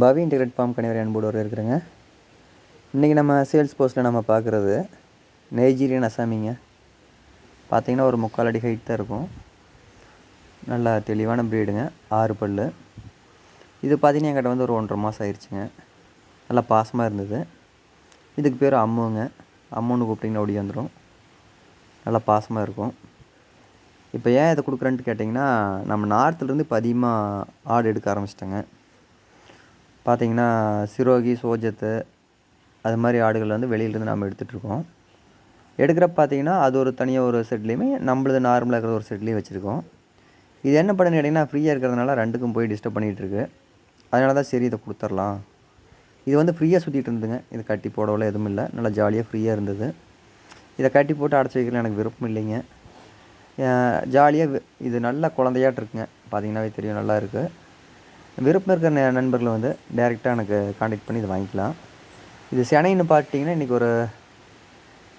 பவி integrate form கனிவரை அன்போடு இருக்கிறேங்க. இன்றைக்கி நம்ம சேல்ஸ் போஸ்ட்டில் நம்ம பார்க்குறது நைஜீரியன் அசாமிங்க. பார்த்தீங்கன்னா ஒரு முக்கால் அடி ஹைட் தான் இருக்கும். நல்லா தெளிவான ப்ரீடுங்க ஆறு பல் இது பார்த்தீங்கன்னா என்கிட்ட வந்து ஒரு ஒன்றரை மாதம் ஆயிடுச்சுங்க நல்லா பாசமாக இருந்தது. இதுக்கு பேர் அம்முங்க. அம்முன்னு கூப்பிட்டிங்கன்னா ஓடி வந்துடும் நல்லா பாசமாக இருக்கும். இப்போ ஏன் இதை கொடுக்குறேன்ட்டு கேட்டிங்கன்னா நம்ம நார்த்துலேருந்து இப்போ அதிகமாக ஆடு எடுக்க ஆரம்பிச்சிட்டேங்க. பார்த்தீங்கன்னா சிரோகி சோஜத்து அது மாதிரி ஆடுகள் வந்து வெளியிலேருந்து நம்ம எடுத்துகிட்ருக்கோம் எடுக்கிறப்ப பார்த்தீங்கன்னா அது ஒரு தனியாக ஒரு செட்லேயுமே நம்மளது நார்மலாக இருக்கிற ஒரு செட்லேயும் வச்சுருக்கோம். இது என்ன பண்ணுன்னு கேட்டிங்கன்னா ஃப்ரீயாக இருக்கிறதுனால ரெண்டுக்கும் போய் டிஸ்டர்ப் பண்ணிகிட்ருக்கு. அதனால தான் சரி இதை கொடுத்துர்லாம். இது வந்து ஃப்ரீயாக சுற்றிட்டு இருந்ததுங்க. இது கட்டி போடவில் எதுவும் இல்லை. நல்லா ஜாலியாக ஃப்ரீயாக இருந்தது. இதை கட்டி போட்டு அடைச்சி வைக்கலாம் எனக்கு விருப்பம் இல்லைங்க. ஜாலியாக இது நல்ல குழந்தையாட்டு இருக்குங்க பார்த்தீங்கன்னாவே தெரியும் நல்லா இருக்குது விருப்பம் இருக்கிற ந- நண்பர்கள் வந்து டைரெக்டாக எனக்கு காண்டாக்ட் பண்ணி இதை வாங்கிக்கலாம். இது செனைன்னு பார்த்தீங்கன்னா இன்றைக்கி ஒரு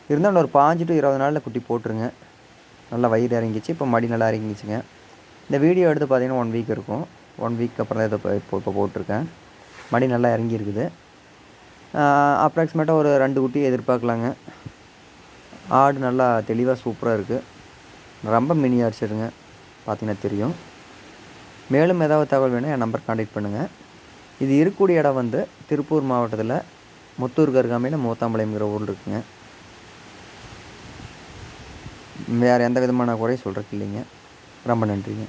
இருந்தாலும் ஒரு பாஞ்சு டு இருபது நாளில் குட்டி போட்டுருங்க. நல்லா வயிறு இறங்கிச்சு இப்போ மடி நல்லா இறங்கிச்சுங்க இந்த வீடியோ எடுத்து பார்த்தீங்கன்னா ஒன் வீக் இருக்கும். ஒன் வீக் அப்புறம் தான் இதை இப்போ இப்போ இப்போ போட்டிருக்கேன். மடி நல்லா இறங்கி இருக்குது அப்ராக்சிமேட்டாக ஒரு ரெண்டு குட்டி எதிர்பார்க்கலாங்க. ஆடு நல்லா தெளிவாக சூப்பராக இருக்குது ரொம்ப மினி அடிச்சிடுங்க பார்த்தீங்கன்னா தெரியும். மேலும் ஏதாவது தகவல் வேணும் என் நம்பர் காண்டாக்ட் பண்ணுங்கள் இது இருக்கக்கூடிய இடம் வந்து திருப்பூர் மாவட்டத்தில் முத்தூர் கருகாமையில் மூத்தாம்பாளையம்ங்கிற ஊரில் இருக்குங்க. வேறு எந்த விதமான குறையும் சொல்கிறதுக்கு இல்லைங்க. ரொம்ப நன்றிங்க.